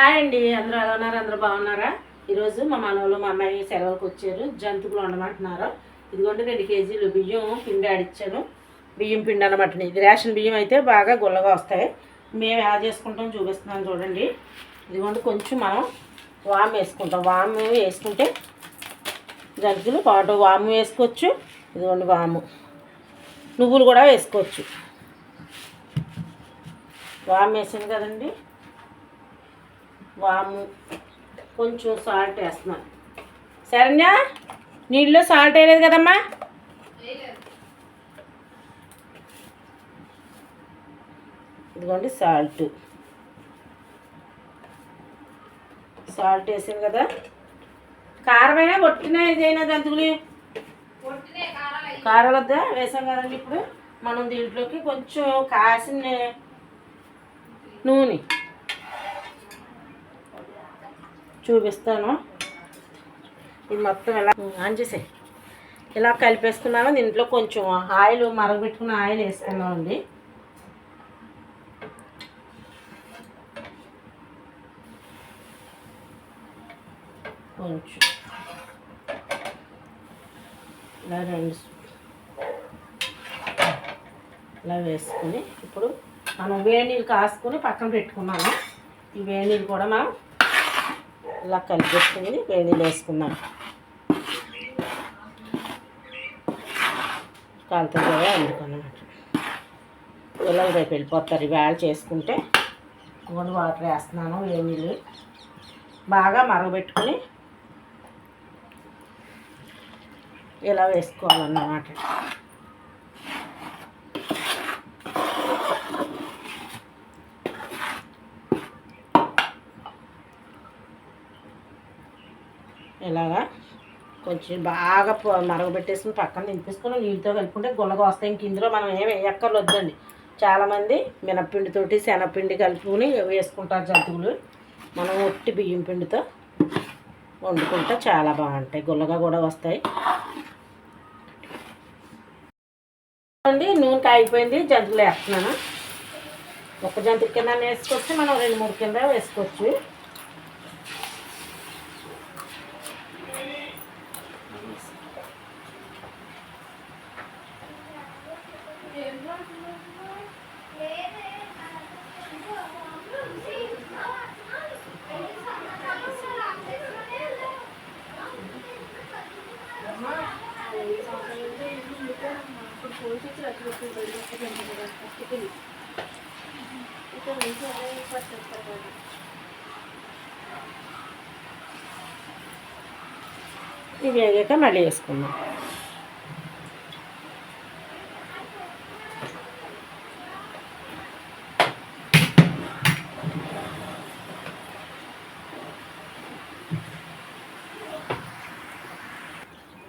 Hi అండి. అందరూ ఎలా ఉన్నారు? అందరూ బాగున్నారా? ఈరోజు మా మనవలు మా అమ్మాయి సెలవులకు వచ్చారు. జంతువులు ఉండమంటున్నారు ఇదిగోండి రెండు కేజీలు బియ్యం పిండి ఆడిచ్చాను. బియ్యం పిండి అనమాట ఇది రేషన్ బియ్యం అయితే బాగా గుల్లగా వస్తాయి. మేము ఎలా చేసుకుంటాం చూపిస్తున్నాం చూడండి. ఇదిగోండి కొంచెం మనం వామ్ వేసుకుంటాం. వాము వేసుకుంటే జంతువులు పాటు వాము వేసుకోవచ్చు. ఇదిగోండి వాము. నువ్వులు కూడా వేసుకోవచ్చు. వాము వేసాను కదండి. వాము. కొంచెం సాల్ట్ వేస్తున్నాను సరేనా నీళ్ళు సాల్ట్ వేయలేదు కదమ్మా? ఇదిగోండి సాల్ట్. సాల్ట్ వేసాను కదా. కారమైనా? పొట్టినా ఏదైనా జంతువులు కారం వద్దా వేసాం కదండి ఇప్పుడు. మనం దీంట్లోకి కొంచెం కాసిన నూనె. చూపిస్తాను. ఇది మొత్తం ఎలా ఆన్ చేసే ఇలా కలిపేసుకున్నాను దీంట్లో కొంచెం ఆయిల్ మరగబెట్టుకున్న ఆయిల్ వేసుకున్నామండి కొంచెం. ఇలా రెండు ఇలా వేసుకుని ఇప్పుడు మనం వేడి నీళ్ళు కాసుకొని పక్కన పెట్టుకున్నాము. ఈ వేడి నీళ్ళు కూడా మనం ఇలా కలిపెట్టుకుని వేడి వేసుకున్నాం. వేసుకుందాం కాలుతుంది కదా అందుకన్నమాట ఇలా రేపు వెళ్ళిపోతారు. ఇవాళ చేసుకుంటే కోల్డ్ వాటర్ వేస్తున్నాను వేడి బాగా మరగబెట్టుకొని ఇలా వేసుకోవాలన్నమాట. ఇలాగా కొంచెం బాగా మరగబెట్టేసుకుని పక్కన దింపేసుకుని నీళ్ళతో కలుపుకుంటే గుల్లగా వస్తాయి. ఇంక ఇందులో మనం ఏం వేయక్కర్లొద్దండి. చాలామంది మినప్పిండితోటి శనగపిండి కలుపుకొని వేసుకుంటారు జంతువులు. మనం ఒట్టి బియ్యం పిండితో వండుకుంటే చాలా బాగుంటాయి. గుల్లగా కూడా వస్తాయి. అండి నూనె కాగిపోయింది. జంతువులు వేస్తున్నాను. ఒక జంతువు కింద వేసుకోవచ్చు. మనం రెండు మూడు కింద వేసుకోవచ్చు. ఇవి వేగాక మళ్ళీ వేసుకుందాం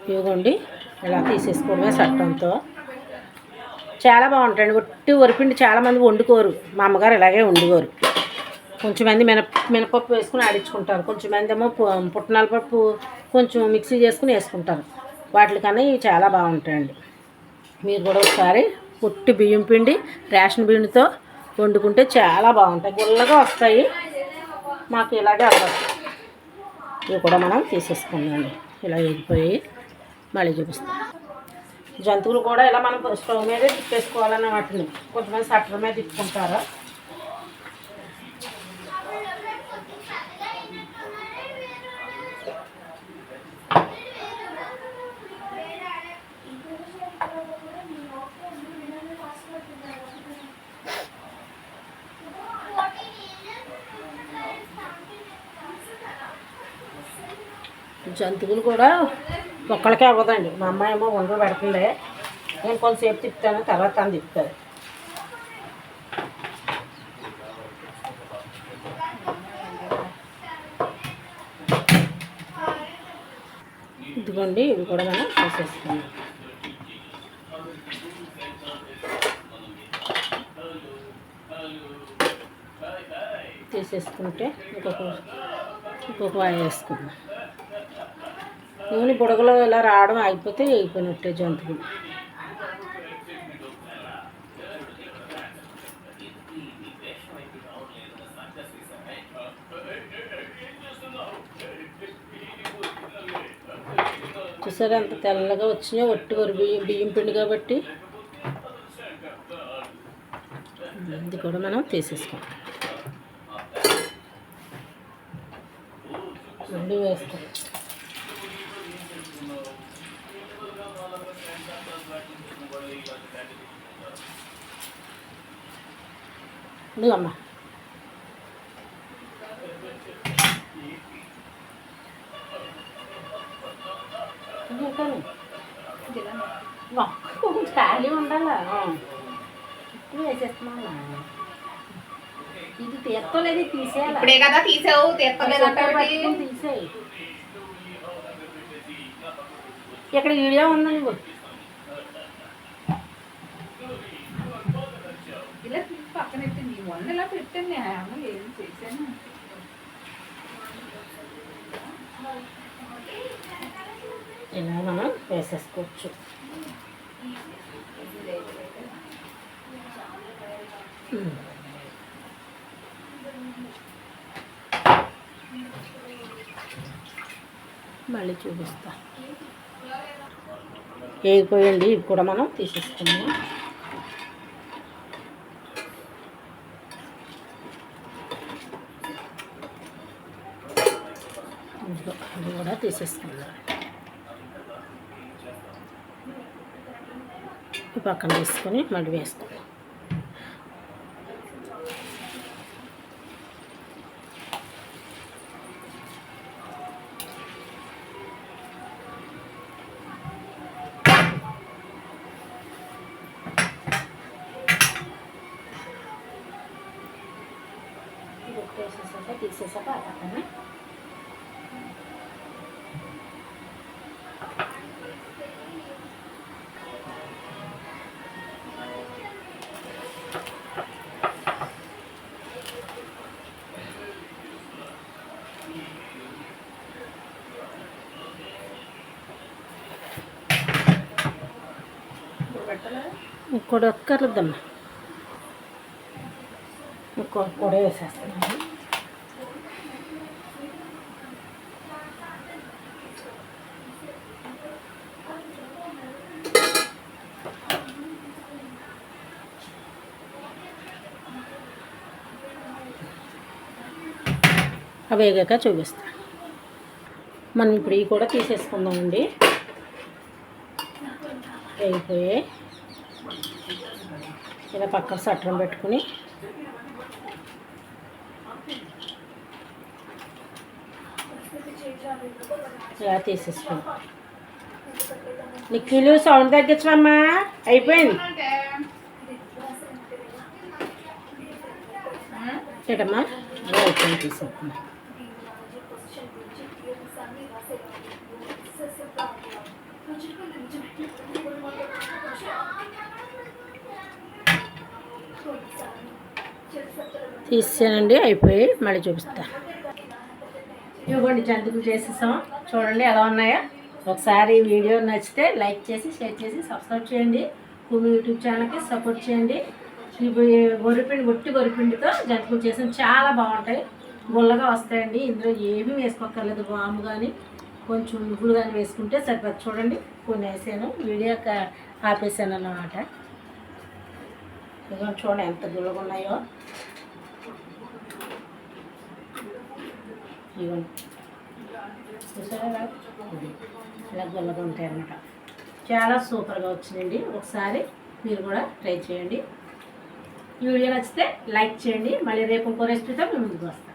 ఇదిగోండి ఇలా తీసేసుకోవడమే చట్టంతో. చాలా బాగుంటాయండి. ఒట్టి వరిపిండి చాలామంది వండుకోరు. మా అమ్మగారు ఇలాగే వండుకోరు. కొంచెం మంది మినప మినపప్పు వేసుకుని ఆడించుకుంటారు. కొంచెం మంది ఏమో పు- పుట్నాల పప్పు కొంచెం మిక్సీ చేసుకుని వేసుకుంటారు. వాటికన్నా ఇవి చాలా బాగుంటాయండి. మీరు కూడా ఒకసారి పుట్టి బియ్యం పిండి రేషన్ బియ్యంతో వండుకుంటే చాలా బాగుంటాయి. గుల్లగా వస్తాయి. మాకు ఇలాగే అవ్వదు. ఇవి కూడా మనం తీసేసుకుందామండి. ఇలా వెళ్ళిపోయి మళ్ళీ చూపిస్తాను జంతువులు కూడా ఇలా మనం స్టవ్ మీదే తిప్పేసుకోవాలని వాటిని. కొంతమంది సట్టర్ మీద తిప్పుకుంటారు. జంతువులు కూడా ఒక్కళ్ళకే అవ్వదండి. మా అమ్మాయి ఏమో వండు పెడుతుంది నేను కొంతసేపు తిప్పుతాను తర్వాత తను తిప్పుతుంది. ఇదిగోండి ఇవి కూడా మనం వేసేసుకున్నాం తీసేసుకుంటే ఇంకొక ఇంకొక వాయి వేసుకుందాం. నూనె బుడగలో ఇలా రావడం అయిపోతే అయిపోయినట్టే జంతువులు చూసారా అంత తెల్లగా వచ్చినాయి ఒట్టి వరి బియ్యం బియ్యం పిండి కాబట్టి ఇది కూడా మనం తీసేసుకుంటాం రెండు వేస్తాం. ఇదిగమ్మా ఇంకేకాని వా, కొంచెం ఖాళీ ఉండాలా ఇప్పుడు వేసేస్తున్నా ఇది తీర్తలేదు తీసేయాలి ఇప్పుడే కదా తీసావు తీర్తలేదంటే తీసేయి ఇక్కడ వీడియో ఉందా నువ్వు పెట్టింది ఇలా పెట్టండి ఏమన్నా ఏం చేశాను? ఇలా మనం వేసేసుకోవచ్చు. మళ్ళీ చూపిస్తా. వేగిపోయండి ఇవి కూడా మనం తీసేసుకున్నాం ఇదిగో, ఇది కూడా తీసేసుకుందాం ఈ పక్కన తీసుకొని మళ్ళీ వేసుకుందాం తీసేసాక తీసేసాక పక్కనే ఇంకోటి ఒక్కర్లేదమ్మా. ఇంకో కూడా వేసేస్తున్నాను అవి వేగాక చూపిస్తా. మనం ఇప్పుడు ఇవి కూడా తీసేసుకుందామండి. అయిపోయాయి ఇలా పక్కన సట్రం పెట్టుకుని. ఇలా తీసేసుకున్నాం నిఖిలు సౌండ్ తగ్గించమమ్మా అయిపోయింది. ఏటమ్మా? అలా అయిపోయింది తీసేసుకున్నాం తీసానండి అయిపోయి మళ్ళీ చూపిస్తా. ఇవ్వండి జంతువులు చేసేసాం. చూడండి ఎలా ఉన్నాయో. ఒకసారి వీడియో నచ్చితే లైక్ చేసి షేర్ చేసి సబ్స్క్రైబ్ చేయండి. భూమి యూట్యూబ్ ఛానల్కి సపోర్ట్ చేయండి. ఇవి గొర్రెపిండి ఒట్టి గొర్రెపిండితో జంతువులు చేసాం. చాలా బాగుంటాయి. గుల్లగా వస్తాయండి. ఇందులో ఏమీ వేసుకోక్కర్లేదు. వాము కానీ కొంచెం నువ్వులు కానీ వేసుకుంటే సరిపోతుంది చూడండి కొన్ని వేసాను. వీడియో కా- ఆపేసాను అన్నమాట. ఇదిగో చూడండి ఎంత గుల్లగా ఉన్నాయో. ఇవ్వండి చూసారా? ఇలా? గొల్లగా ఉంటాయి అన్నమాట చాలా సూపర్గా వచ్చిందండి ఒకసారి మీరు కూడా ట్రై చేయండి. ఈ వీడియో నచ్చితే లైక్ చేయండి. మళ్ళీ రేపు ఇంకో రెసిపీతో మేము ముందుకు వస్తాం.